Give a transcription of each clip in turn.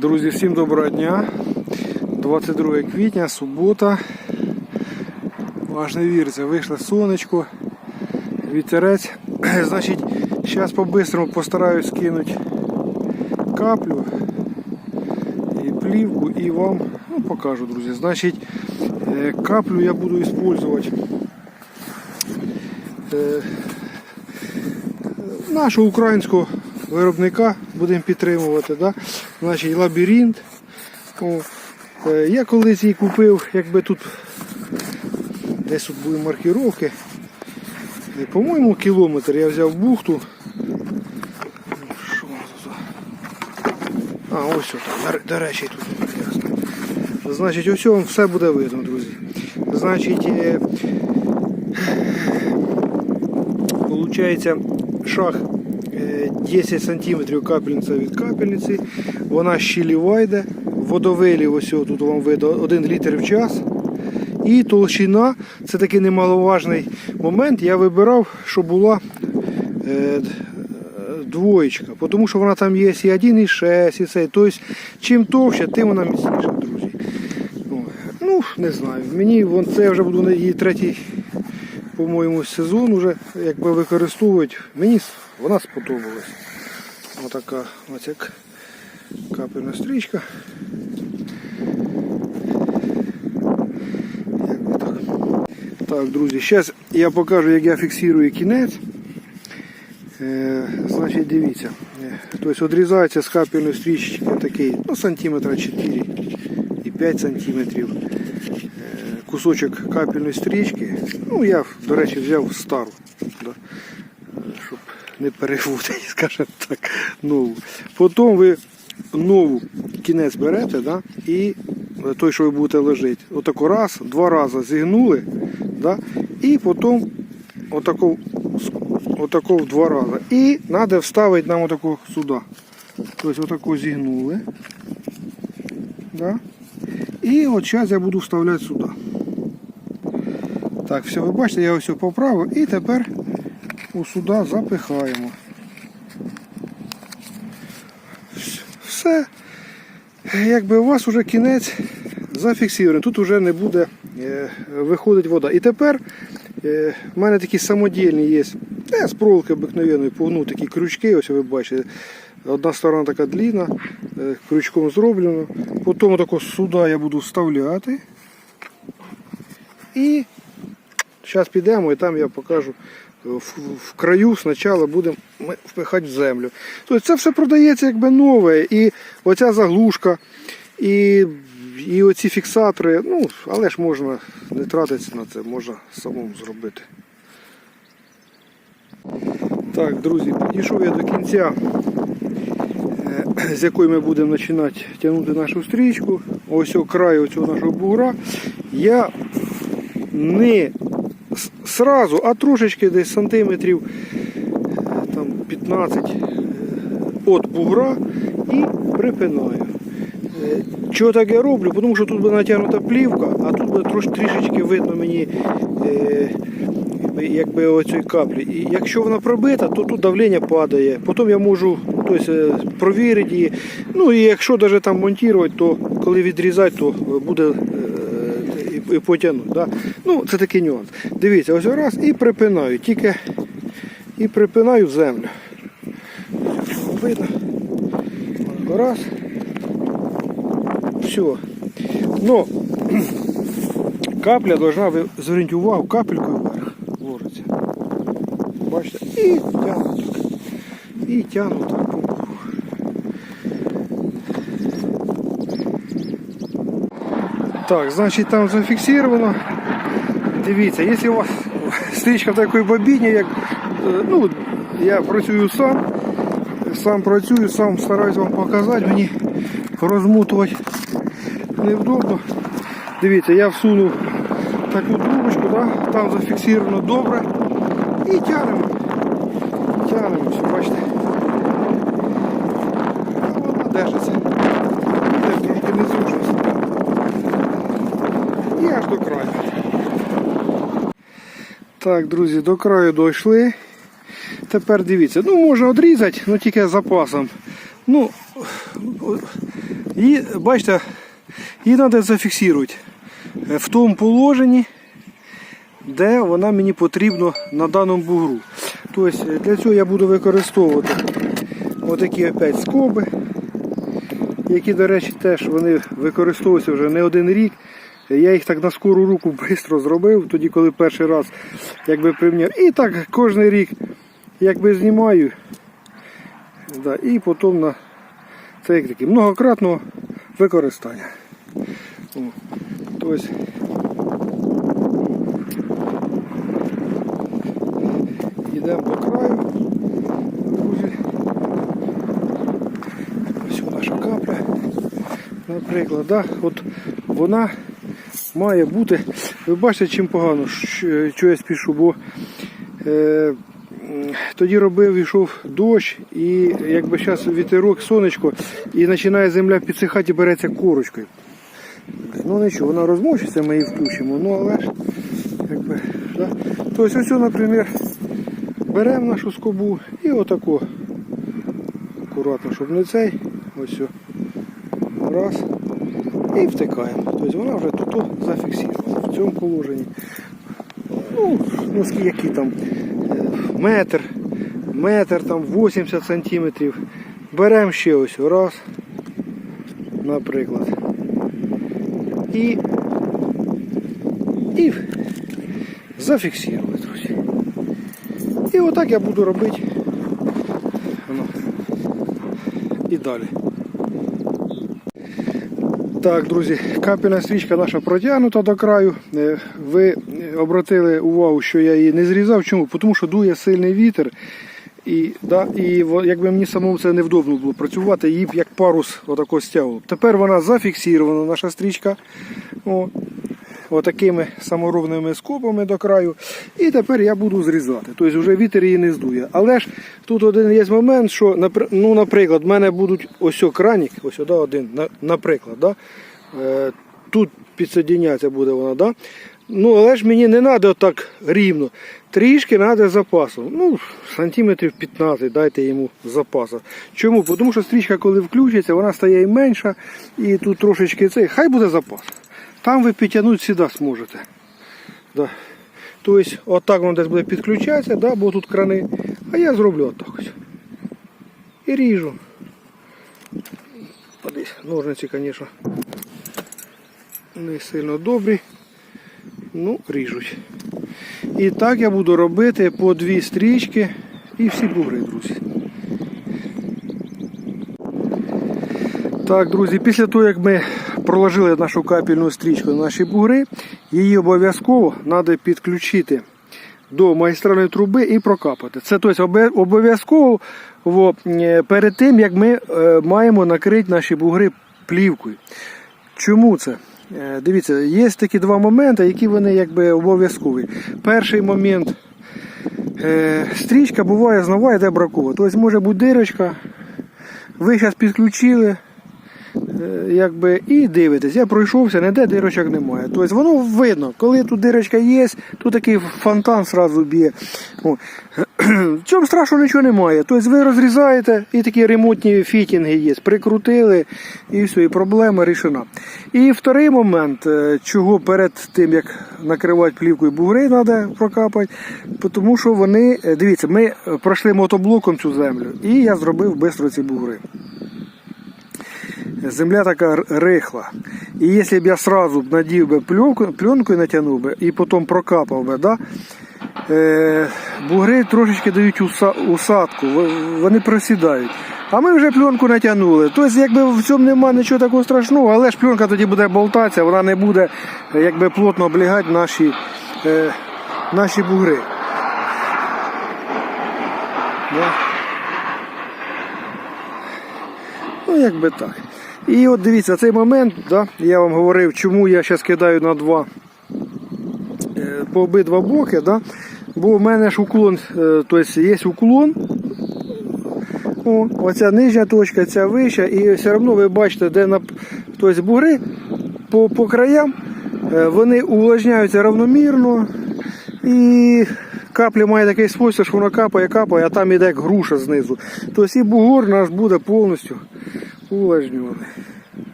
Друзі, всім доброго дня. 22 квітня, субота. Аж не вийшло сонечко, вітерець. Значить, зараз по-бистрому постараюсь скинути каплю і плівку і вам ну, покажу, друзі. Значить, е, каплю я буду використовувати е, нашого українського виробника будемо підтримувати. Да? Значить, лабіринт. О, е, я колись її купив, якби тут десь тут були маркіровки. По-моєму, кілометр я взяв бухту. Що за- А, ось там, до речі, тут ясно. Значить, ось вам все буде видно, друзі. Значить, е, Получається шаг е, 10 см капельниця від капельниці. Вона щіліва йде. Водовилів ось тут вам видно 1 літр в час. І толщина, це такий немаловажний момент. Я вибирав, щоб була е, двоєчка, тому що вона там є і 1,6, і цей. Тобто, чим товще, тим вона міцніша, друзі. Ну, не знаю. Мені вон, це вже буду її третій по-моєму, сезон вже якби використовують. Мені вона сподобалась. Отака ось як капельна стрічка. Так. Так, друзі, зараз я покажу, як я фіксую кінець. Е, значить, дивіться. Е, Тобто відрізається з капельної стрічки такий, ну, сантиметра 4 і 5 сантиметрів кусочок капельної стрічки. Ну, я, до речі, взяв стару, да, е, щоб не переводити, скажімо так, нову. Потім ви нову кінець берете да, і той, що ви будете ложити, отако раз, два рази зігнули, да, і потім отако, отако в два рази. І треба вставити нам отако сюди. Тобто отако зігнули. Да. І от зараз я буду вставляти сюди. Так, все, ви бачите, я ось поправив і тепер сюди запихаємо. Все. Якби у вас вже кінець зафіксований, тут вже не буде е, виходить вода. І тепер е, в мене такі самодільні є. Е, з проволоки обикновеної погну такі крючки, ось ви бачите. Одна сторона така длінна, крючком зроблено. Потім тако сюди я буду вставляти. І зараз підемо і там я покажу. Е, В, в краю спочатку будемо впихати в землю. Тобто це все продається якби нове. І оця заглушка, і, і оці фіксатори, ну, але ж можна не тратитися на це, можна самому зробити. Так, друзі, підійшов я до кінця, е, з якої ми будемо починати тягнути нашу стрічку. Ось о краю цього нашого бугра. Я не сразу, а трошечки десь сантиметрів е, там 15 е, от бугра і припинаю. Е, Чого так я роблю? Тому що тут буде натягнута плівка, а тут буде трош, трішечки видно мені е, якби оцієї каплі. І якщо вона пробита, то тут давлення падає. Потім я можу тобто, провірити її. Ну і якщо навіть там монтувати, то коли відрізати, то буде і, потягнути. Да? Ну, це такий нюанс. Дивіться, ось раз і припинаю. Тільки і припинаю землю. Видно. Раз. Все. Но капля должна, ви зверніть увагу, капелькою вверх ложиться. Бачите? І тягну так. І тягну так по кругу. Так, значить там зафіксировано. Дивіться, якщо у вас стрічка в такій бобіні, як е, ну, я працюю сам, сам працюю, сам стараюсь вам показати, мені розмутувати невдобно. Дивіться, я всунув таку трубочку, да? там зафіксировано добре. І тягнемо. Тягнемо, Аж до краю. Так, друзі, до краю дійшли. Тепер дивіться, ну можна відрізати, але тільки з запасом. Ну, і бачите, її треба зафіксувати в тому положенні, де вона мені потрібна на даному бугру. Тобто для цього я буду використовувати отакі опять скоби, які, до речі, теж вони використовуються вже не один рік. Я їх так на скору руку швидко зробив, тоді, коли перший раз якби приміняв. І так кожен рік якби знімаю. Да, і потім на це як таке многократного використання. О, йдемо по краю, друзі. Ось наша капля, наприклад, да? От вона має бути. Ви бачите, чим погано, що я спішу, бо е, тоді робив, йшов дощ, і якби зараз вітерок, сонечко, і починає земля підсихати і береться корочкою. Ну нічого, вона розмочиться, ми її включимо, ну але ж якби, да. Тобто ось, наприклад, беремо нашу скобу і отако акуратно, щоб не цей, ось. Раз. І втикаємо. Тобто вона вже тут зафіксована в цьому положенні. Ну, ну скільки які там е, метр, метр там 80 сантиметрів. Беремо ще ось раз, наприклад. І, і зафіксували, друзі. І отак я буду робити. І далі. Так, друзі, капельна стрічка наша протягнута до краю. Е, Ви обратили увагу, що я її не зрізав. Чому? Тому що дує сильний вітер. І, да, і якби мені самому це невдобно було працювати, її б як парус отако стягував. Тепер вона зафіксована, наша стрічка. О, отакими саморобними скобами до краю. І тепер я буду зрізати. Тобто вже вітер її не здує. Але ж тут один є момент, що, ну, наприклад, в мене будуть ось кранік, ось да, один, наприклад. Да? Е, тут підсоединяться буде вона. Да? Ну, але ж мені не треба так рівно. Трішки треба запасу. Ну, сантиметрів 15 дайте йому запасу. Чому? Тому що стрічка, коли включиться, вона стає менша, і тут трошечки цей. Хай буде запас. Там ви підтягнути завжди зможете. Да. Тобто, отак воно десь буде підключатися, да, бо тут крани. А я зроблю отак. І ріжу. Подивись, ножниці, звісно, не сильно добрі. Ну, ріжуть. І так я буду робити по дві стрічки і всі бугри, друзі. Так, друзі, після того, як ми проложили нашу капельну стрічку на наші бугри, її обов'язково треба підключити до магістральної труби і прокапати. Це тобто, обов'язково во, е, перед тим, як ми е, маємо накрити наші бугри плівкою. Чому це? Е, Дивіться, є такі два моменти, які вони якби обов'язкові. Перший момент стрічка буває знову йде бракова. Тобто може бути дирочка, ви зараз підключили, якби, і дивитесь, я пройшовся, ніде дирочок немає. Тобто воно видно, коли тут дирочка є, тут такий фонтан сразу б'є. В цьому страшного нічого немає. Тобто ви розрізаєте і такі ремонтні фітінги є. Прикрутили і все, і проблема рішена. І вторий момент, е, чого перед тим як накривати плівкою бугри треба прокапати, тому що вони, е, дивіться, ми е, пройшли мотоблоком цю землю, і я зробив швидко ці бугри. Земля така рихла. І якщо б я сразу надів би пленку, пленкою натягнув би і потім прокапав би, да, е, бугри трошечки дають уса, усадку, вони просідають. А ми вже пленку натягнули. Тобто, якби в цьому немає нічого такого страшного, але ж пленка тоді буде болтатися, вона не буде якби плотно облягати наші, е, наші бугри. Да. Ну, якби так. І от дивіться, цей момент, да, я вам говорив, чому я зараз кидаю на два е, по обидва боки, да, бо в мене ж уклон, е, тобто є уклон. О, оця нижня точка, ця вища, і все одно ви бачите, де на тобто бугри по, по краям е, вони увлажняються равномірно і каплі має таке свойство, що воно капає, капає, а там іде як груша знизу. Тобто і бугор наш буде повністю увлажнений.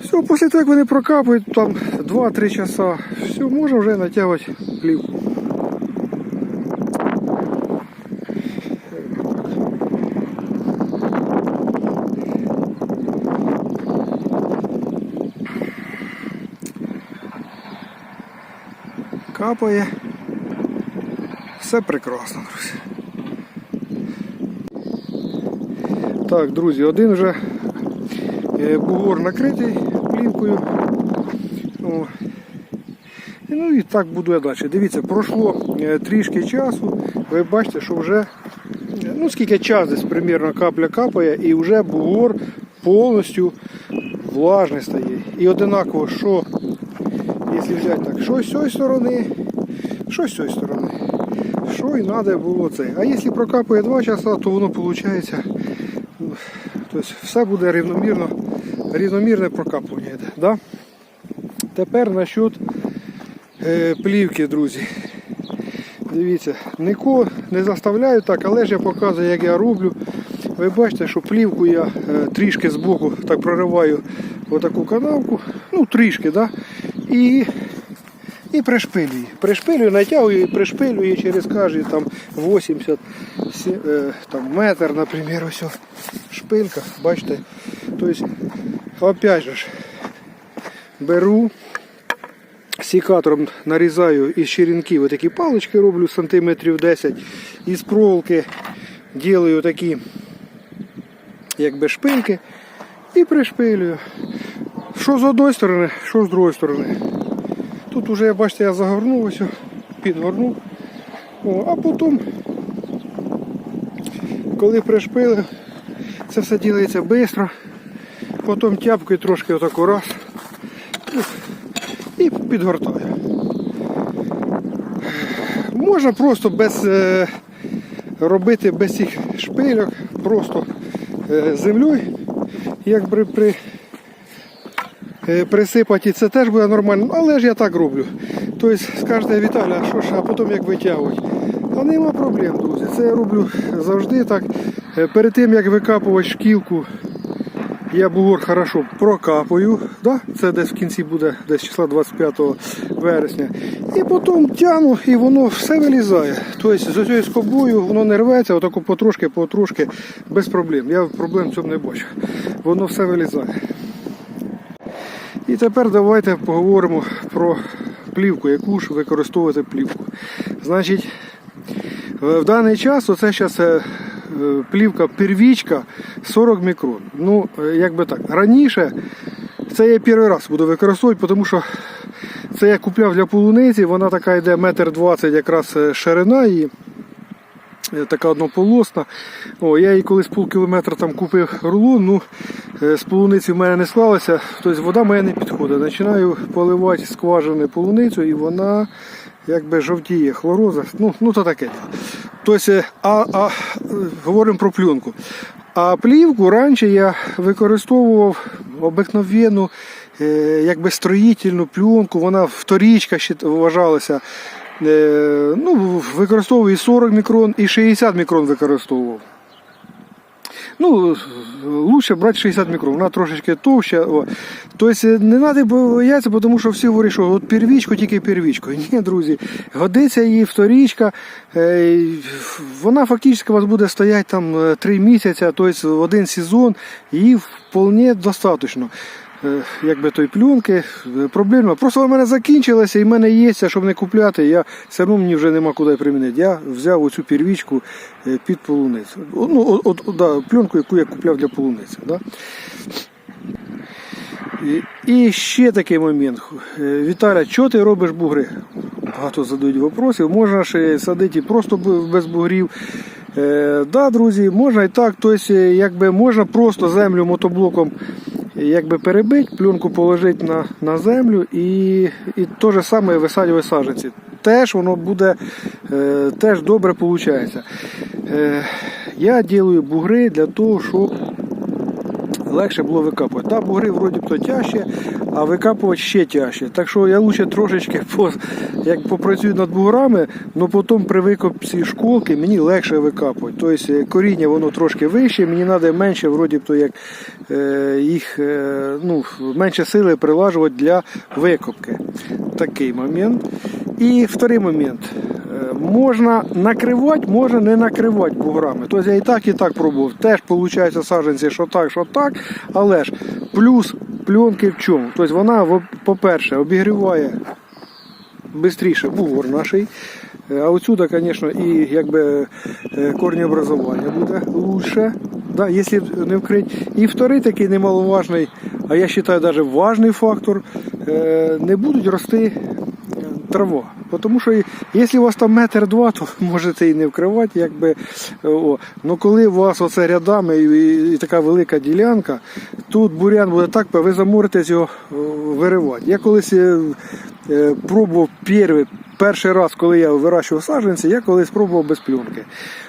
Все, після того, як вони прокапають там 2-3 часа, все, можна вже натягувати плівку. Капає. Все прекрасно, друзі. Так, друзі, один вже е, бугор накритий плівкою. О. Ну і так буду далі. Дивіться, пройшло е, трішки часу. Ви бачите, що вже е, ну скільки час десь примірно капля капає, і вже бугор повністю влажний стає. І одинаково, що, якщо взяти так, що з цієї сторони, що з цієї сторони. Що і треба було це. А якщо прокапає 2 часа, то воно виходить. Тобто все буде рівномірно, рівномірне прокапування йде. Да? Тепер насчет е, плівки, друзі. Дивіться, нікого не заставляю так, але ж я показую, як я роблю. Ви бачите, що плівку я е, трішки збоку так прориваю отаку канавку, ну трішки, да? і, і пришпилюю. Пришпилюю, натягую і пришпилюю через кожні там 80 сі- е, там, метр, наприклад, ось шпилька, бачите. Тобто, опять же, беру секатором нарізаю із черенків отакі палички роблю сантиметрів 10 із проволоки ділаю такі якби шпильки і пришпилюю. Що з одної сторони, що з другої сторони. Тут вже, бачите, я загорнув ось, підгорнув. А потім, коли пришпилив, це все ділається швидко. Потім тяпкою трошки отако раз і підгортаю. Можна просто без е, робити без цих шпильок, просто е, землею, як при, при, е, присипати, це теж буде нормально, але ж я так роблю. Тобто скажете, Віталя, що ж, а потім як витягувати? А нема проблем, друзі. Це я роблю завжди так. Е, Перед тим як викапувати шкілку, я бугор хорошо прокапую, да? це десь в кінці буде десь числа 25 вересня. І потім тягну і воно все вилізає. Тобто з цією скобою воно не рветься, отако потрошки, потрошки, без проблем. Я проблем в цьому не бачу. Воно все вилізає. І тепер давайте поговоримо про плівку, яку ж використовувати плівку. Значить, в даний час оце зараз плівка первічка 40 мікрон. Ну, е, як би так, раніше це я перший раз буду використовувати, тому що це я купляв для полуниці, вона така йде метр двадцять якраз е, ширина е, Така однополосна. О, я її колись пол кілометра там купив рулон, ну е, з полуниці в мене не склалося, тобто вода моя не підходить. Починаю поливати скважини полуницю і вона якби жовтіє, хлороза, ну, ну то таке. Тобто, а, а говоримо про плюнку. А плівку раніше я використовував обикновенну е, якби строїтельну плюнку, вона вторічка ще вважалася. Е, ну, Використовував і 40 мікрон, і 60 мікрон використовував. Ну, лучше брати 60 мікрон, вона трошечки товща. Тобто не треба боятися, тому що всі говорять, що от первічку, тільки первічку. Ні, друзі, годиться її вторічка. е, Вона фактично у вас буде стояти там 3 місяці, тобто один сезон, її вполне достатньо. Е, Якби той плюнки, е, проблема. Просто в мене закінчилося і в мене є, щоб не купляти, я все одно мені вже нема куди примінити. Я взяв оцю первічку е, під полуницю. Ну, от, от, да, пленку, яку я купляв для полуниці. Да? І, і ще такий момент. Віталя, що ти робиш бугри? Багато задають питання. Можна ж садити просто без бугрів. Е, да, друзі, можна і так. Тобто, якби можна просто землю мотоблоком якби перебити, пленку положити на, на землю і, і те ж саме висаджувати саджанці. Теж воно буде е, теж добре виходить. Е, я ділю бугри для того, щоб легше було викапувати. Та бугри вроді б то тяжче, а викапувати ще тяжче. Так що я лучше трошечки по, як попрацюю над буграми, але потім при викопці школки мені легше викапувати. Тобто е, коріння воно трошки вище, мені треба менше, вроді б то як е, їх е, ну, менше сили прилажувати для викопки. Такий момент. І вторий момент. Можна накривати, можна не накривати буграми. Тобто я і так, і так пробував. Теж виходить саджанці, що так, що так. Але ж плюс пленки в чому? Тобто вона, по-перше, обігріває швидше бугор наший. Е, А отсюда, звісно, і якби е, корнеобразування буде лучше, да, якщо не вкрити. І вторий такий немаловажний, а я вважаю навіть важний фактор, е, не будуть рости трава. Тому що якщо у вас там метр два, то можете і не вкривати, якби. е, О. Но коли у вас оце рядами і, і, така велика ділянка, тут бурян буде так, ви заморитесь його е, виривати. Я колись е, пробував перший, перший раз, коли я вирощував саджанці, я колись пробував без пленки.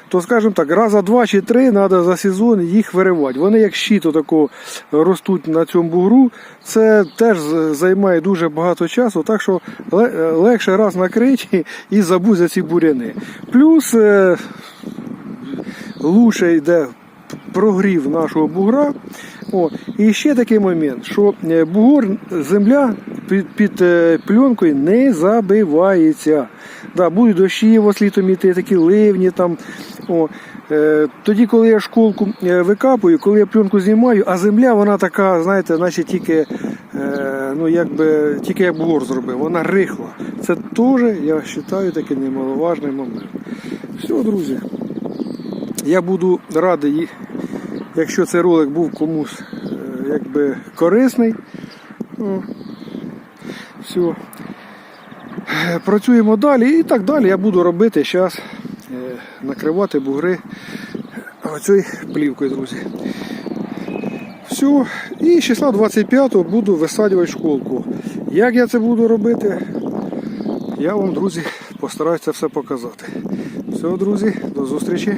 То, скажімо так, раза два чи три треба за сезон їх виривати. Вони як щит отако ростуть на цьому бугру. Це теж займає дуже багато часу, так що легше раз накрити і забудь за ці буряни. Плюс е, лучше йде прогрів нашого бугра. О, і ще такий момент, що е, бугор, земля під, під е, пленкою не забивається. Да, будуть дощі ось літом іти, такі ливні там. О, е, тоді, коли я школку е, викапую, коли я пленку знімаю, а земля вона така, знаєте, наче тільки, е, ну, якби, тільки як бугор зробив, вона рихла. Це теж, я вважаю, такий немаловажний момент. Все, друзі. Я буду радий, якщо цей ролик був комусь е, якби корисний. О, Все. Е, Працюємо далі і так далі я буду робити зараз накривати бугри оцею плівкою, друзі. Все. І з числа 25 буду висаджувати школку. Як я це буду робити, я вам, друзі, постараюся це все показати. Все, друзі, до зустрічі.